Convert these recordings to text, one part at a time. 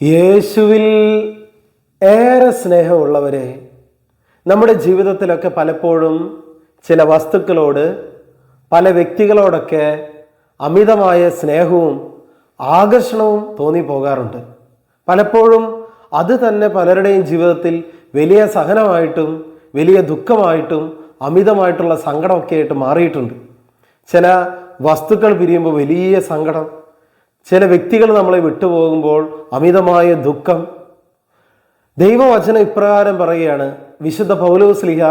യേശുവിൽ ഏറെ സ്നേഹമുള്ളവരെ നമ്മുടെ ജീവിതത്തിലൊക്കെ പലപ്പോഴും ചില വസ്തുക്കളോട് പല വ്യക്തികളോടൊക്കെ അമിതമായ സ്നേഹവും ആകർഷണവും തോന്നിപ്പോകാറുണ്ട് പലപ്പോഴും അത് തന്നെ പലരുടെയും ജീവിതത്തിൽ വലിയ സഹനമായിട്ടും വലിയ ദുഃഖമായിട്ടും അമിതമായിട്ടുള്ള സങ്കടമൊക്കെ ആയിട്ട് മാറിയിട്ടുണ്ട്. ചില വസ്തുക്കൾ പിരിയുമ്പോൾ വലിയ സങ്കടം ചില വ്യക്തികൾ നമ്മളെ വിട്ടുപോകുമ്പോൾ അമിതമായ ദുഃഖം. ദൈവവചനം ഇപ്രകാരം പറയുകയാണ് വിശുദ്ധ പൗലോസ്ലിഹ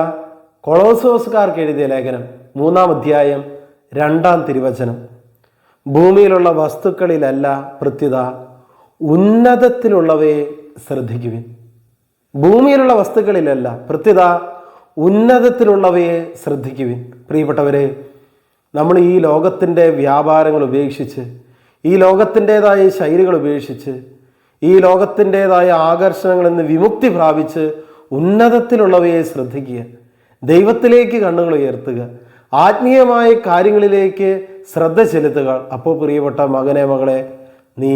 കൊളോസോസുകാർക്ക് എഴുതിയ ലേഖനം മൂന്നാം അധ്യായം രണ്ടാം തിരുവചനം. ഭൂമിയിലുള്ള വസ്തുക്കളിലല്ല പ്രത്യുത ഉന്നതത്തിലുള്ളവയെ ശ്രദ്ധിക്കുവിൻ. ഭൂമിയിലുള്ള വസ്തുക്കളിലല്ല പ്രത്യുത ഉന്നതത്തിലുള്ളവയെ ശ്രദ്ധിക്കുവിൻ. പ്രിയപ്പെട്ടവരെ നമ്മൾ ഈ ലോകത്തിന്റെ വ്യാപാരങ്ങൾ ഉപേക്ഷിച്ച് ഈ ലോകത്തിന്റെതായ ശൈലികൾ ഉപേക്ഷിച്ച് ഈ ലോകത്തിന്റെതായ ആകർഷണങ്ങളിൽ നിന്ന് വിമുക്തി പ്രാപിച്ച് ഉന്നതത്തിലുള്ളവയെ ശ്രദ്ധിക്കുക ദൈവത്തിലേക്ക് കണ്ണുകൾ ഉയർത്തുക ആത്മീയമായ കാര്യങ്ങളിലേക്ക് ശ്രദ്ധ ചെലുത്തുക. അപ്പോൾ പ്രിയപ്പെട്ട മകനെ മകളെ നീ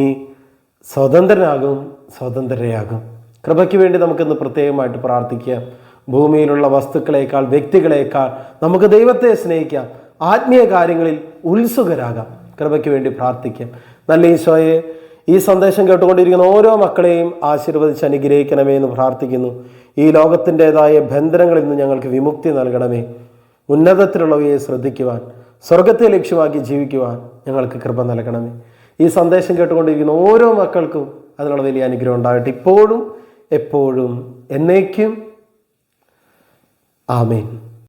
സ്വതന്ത്രനാകും സ്വതന്ത്രയാകും. കൃപയ്ക്ക് വേണ്ടി നമുക്കിന്ന് പ്രത്യേകമായിട്ട് പ്രാർത്ഥിക്കാം. ഭൂമിയിലുള്ള വസ്തുക്കളേക്കാൾ വ്യക്തികളേക്കാൾ നമുക്ക് ദൈവത്തെ സ്നേഹിക്കാം. ആത്മീയ കാര്യങ്ങളിൽ ഉത്സുകരാകാം. കൃപയ്ക്ക് വേണ്ടി പ്രാർത്ഥിക്കാം. നല്ല ഈശോയെ ഈ സന്ദേശം കേട്ടുകൊണ്ടിരിക്കുന്ന ഓരോ മക്കളെയും ആശീർവദിച്ച് അനുഗ്രഹിക്കണമേ എന്ന് പ്രാർത്ഥിക്കുന്നു. ഈ ലോകത്തിന്റെതായ ബന്ധനങ്ങളിൽ നിന്ന് ഞങ്ങൾക്ക് വിമുക്തി നൽകണമേ. ഉന്നതത്തിലുള്ളവയെ ശ്രദ്ധിക്കുവാൻ സ്വർഗത്തെ ലക്ഷ്യമാക്കി ജീവിക്കുവാൻ ഞങ്ങൾക്ക് കൃപ നൽകണമേ. ഈ സന്ദേശം കേട്ടുകൊണ്ടിരിക്കുന്ന ഓരോ മക്കൾക്കും അതിനുള്ള വലിയ അനുഗ്രഹം ഉണ്ടാകട്ടെ. ഇപ്പോഴും എപ്പോഴും എന്നേക്കും. ആമേൻ.